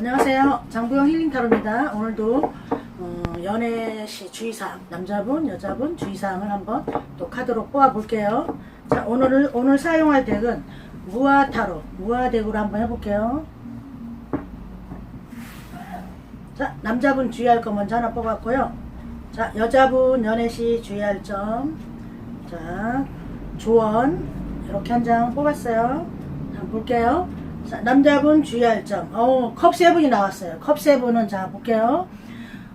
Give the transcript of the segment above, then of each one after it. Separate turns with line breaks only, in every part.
안녕하세요. 장부영 힐링타로입니다. 오늘도 어, 연애시 주의사항, 남자분, 여자분 주의사항을 한번 또 카드로 뽑아볼게요. 자, 오늘, 오늘 사용할 덱은 무아타로, 무아덱으로 한번 해볼게요. 자, 남자분 주의할 거 먼저 하나 뽑았고요. 자, 여자분 연애시 주의할 점. 자, 조언. 이렇게 한 장 뽑았어요. 한번 볼게요. 자, 남자분 주의할 점. 어, 컵 세븐이 나왔어요. 컵 세븐은 자, 볼게요.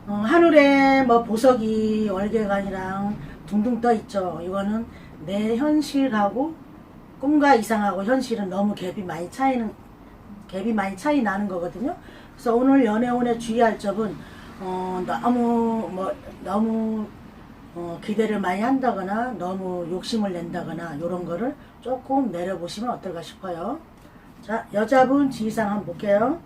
어, 하늘에 뭐 보석이 월계관이랑 둥둥 떠 있죠. 이거는 내 현실하고 꿈과 이상하고 현실은 너무 갭이 많이 차이는 갭이 많이 차이 나는 거거든요. 그래서 오늘 연애운에 주의할 점은 어, 너무 뭐 너무 어, 기대를 많이 한다거나 너무 욕심을 낸다거나 이런 거를 조금 내려보시면 어떨까 싶어요. 자 여자분 지휘상 한번 볼게요.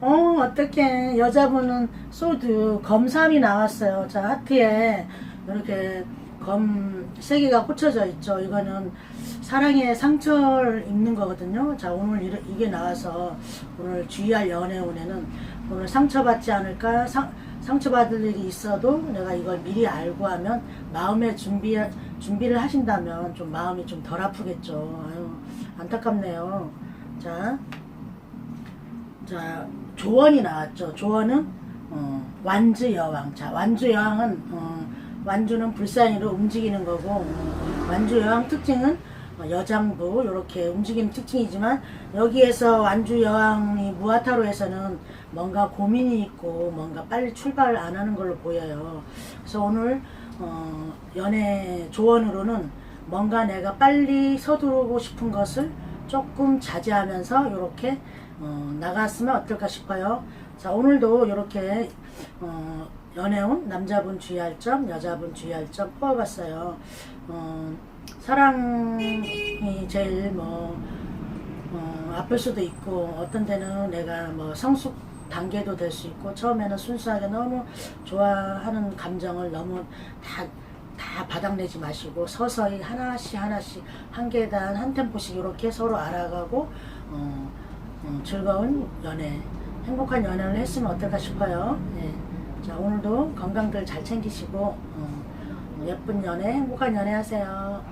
어 어떻게 여자분은 소드 검삼이 나왔어요. 자 하트에 이렇게 검 세 개가 꽂혀져 있죠. 이거는 사랑의 상처를 입는 거거든요. 자 오늘 이게 나와서 오늘 주의할 연애 운에는 오늘 상처받지 않을까 상, 상처받을 일이 있어도 내가 이걸 미리 알고 하면 마음의 준비 준비를 하신다면 좀 마음이 좀 덜 아프겠죠. 아유 안타깝네요. 자, 자 조언이 나왔죠. 조언은 어, 완주 여왕. 자 완주 여왕은 어, 완주는 불사인으로 움직이는 거고 어, 완주 여왕 특징은 어, 여장부 이렇게 움직이는 특징이지만 여기에서 완주 여왕이 무아타로에서는 뭔가 고민이 있고 뭔가 빨리 출발을 안 하는 걸로 보여요. 그래서 오늘 어, 연애 조언으로는 뭔가 내가 빨리 서두르고 싶은 것을 조금 자제하면서 이렇게 어, 나갔으면 어떨까 싶어요. 자 오늘도 이렇게 어, 연애운 남자분 주의할 점, 여자분 주의할 점 뽑아봤어요. 어, 사랑이 제일 뭐 어, 아플 수도 있고 어떤 데는 내가 뭐 성숙 단계도 될 수 있고 처음에는 순수하게 너무 좋아하는 감정을 너무 다, 다 바닥내지 마시고 서서히 하나씩 하나씩 한 계단 한 템포씩 이렇게 서로 알아가고 어, 어, 즐거운 연애 행복한 연애를 했으면 어떨까 싶어요. 예. 자 오늘도 건강들 잘 챙기시고 어, 예쁜 연애 행복한 연애 하세요.